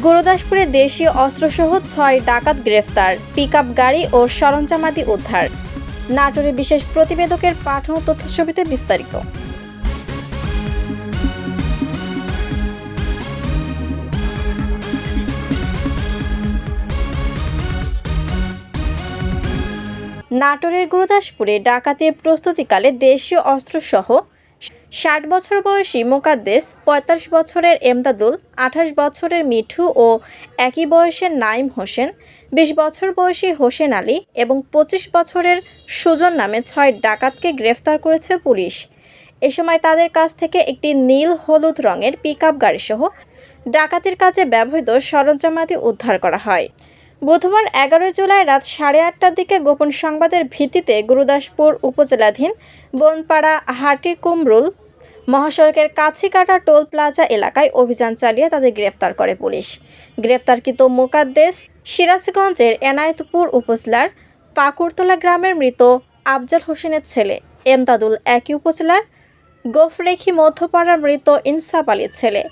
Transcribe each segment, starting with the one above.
গুরুদাসপুরে দেশীয় অস্ত্রসহ ছয় ডাকাত গ্রেফতার, পিকআপ গাড়ি ও সরঞ্জামাদি উদ্ধার। নাটোরে বিশেষ প্রতিবেদকের পাঠানো তথ্যছবিতে বিস্তারিত। নাটোরের গুরুদাসপুরে ডাকাতির প্রস্তুতিকালে দেশীয় অস্ত্রসহ ষাট বছর বয়সী মোকাদ্দেস, পঁয়তাল্লিশ বছরের এমদাদুল, আঠাশ বছরের মিঠু ও একই বয়সের নাইম হোসেন, বিশ বছর বয়সী হোসেন আলী এবং পঁচিশ বছরের সুজন নামে ছয় ডাকাতকে গ্রেফতার করেছে পুলিশ। এ সময় তাদের কাছ থেকে একটি নীল হলুদ রঙের পিক আপ গাড়িসহ ডাকাতির কাজে ব্যবহৃত সরঞ্জামাদি উদ্ধার করা হয়। বুধবার এগারো জুলাই রাত সাড়ে আটটার দিকে গোপন সংবাদের ভিত্তিতে গুরুদাসপুর উপজেলাধীন বনপাড়া হাটি কুমরুল মহাসড়কের কাছিকাটা টোল প্লাজা এলাকায় অভিযান চালিয়ে তাদের গ্রেফতার করে পুলিশ। গ্রেফতারকৃত মোকাদ্দেস সিরাজগঞ্জের এনায়েতপুর উপজেলার পাকুরতলা গ্রামের মৃত আফজাল হোসেনের ছেলে, এমদাদুল একই উপজেলার গোফরেখি মধ্যপাড়ার মৃত ইনসাফ আলীর ছেলে,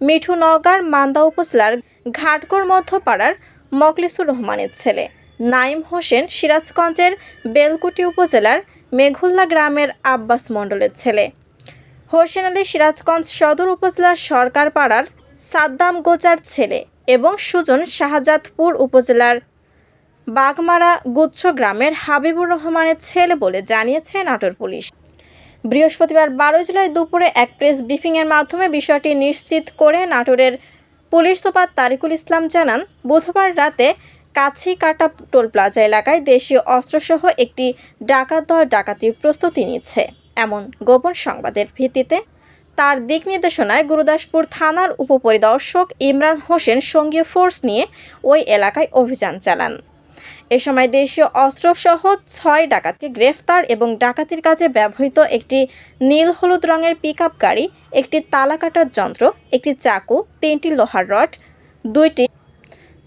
মিঠু নওগাঁর মান্দা উপজেলার ঘাটগড় মধ্যপাড়ার মকলিসুর রহমানের ছেলে, নাইম হোসেন সিরাজগঞ্জের বেলকুটি উপজেলার মেঘুল্লা গ্রামের আব্বাস মণ্ডলের ছেলে। হোসেন আলী সিরাজগঞ্জ সদর উপজেলার সরকার পাড়ার সাদ্দাম গোচার ছেলে এবং সুজন শাহজাদপুর উপজেলার বাগমারা গুচ্ছ গ্রামের হাবিবুর রহমানের ছেলে বলে জানিয়েছে নাটোর পুলিশ। বৃহস্পতিবার বারো জুলাই দুপুরে এক প্রেস ব্রিফিংয়ের মাধ্যমে বিষয়টি নিশ্চিত করে নাটোরের পুলিশ সুপার তারিকুল ইসলাম জানান, বুধবার রাতে কাছি কাটা টোল প্লাজা এলাকায় দেশীয় অস্ত্রসহ একটি ডাকাত দল ডাকাতির প্রস্তুতি নিচ্ছে। এমন গোপন সংবাদের ভিত্তিতে। তার দিক নির্দেশনায় গুরুদাসপুর থানার উপপরিদর্শক ইমরান হোসেন সঙ্গীয় ফোর্স নিয়ে ওই এলাকায় অভিযান চালান। এ সময় দেশীয় অস্ত্রসহ ছয় ডাকাতকে গ্রেফতার এবং ডাকাতির কাজে ব্যবহৃত একটি নীল হলুদ রঙের পিকআপ গাড়ি, একটি তালা কাটার যন্ত্র, একটি চাকু, তিনটি লোহার রড, দুইটি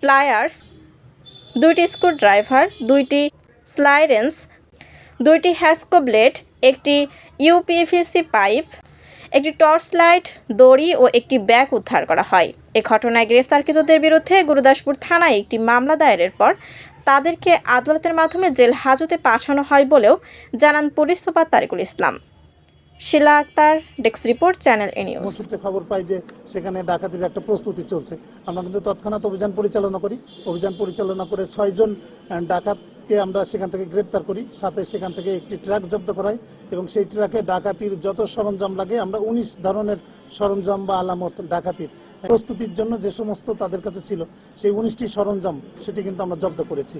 প্লায়ার্স, দুইটি স্ক্রুড্রাইভার, দুইটি স্লাইরেন্স দুইটি হ্যাস্কো ব্লেড একটি ইউপিভিসি পাইপ একটি টর্চ লাইট দড়ি ও একটি ব্যাগ উদ্ধার করা হয়। এ ঘটনায় গ্রেফতারকৃতদের বিরুদ্ধে গুরুদাসপুর থানায় একটি মামলা দায়েরের পর তাদেরকে আদালতের মাধ্যমে জেল হাজতে পাঠানো হয় বলেও জানান police super Tariqul Islam. Shila Akter report channel A news. খবর পাই যে সেখানে ডাকাতির একটা প্রস্তুতি চলছে। আমরা কিন্তু তৎক্ষণাৎ অভিযান পরিচালনা করি। অভিযান পরিচালনা করে ছয়জন আহ, ডাকাতকে আমরা সেখান থেকে গ্রেপ্তার করি, সাথে সেখান থেকে একটি ট্রাক জব্দ করাই এবং সেই ট্রাকে ডাকাতির যত সরঞ্জাম লাগে, আমরা উনিশ ধরনের সরঞ্জাম বা আলামত ডাকাতির প্রস্তুতির জন্য যে সমস্ত তাদের কাছে ছিল, সেই উনিশটি সরঞ্জাম সেটি কিন্তু আমরা জব্দ করেছি।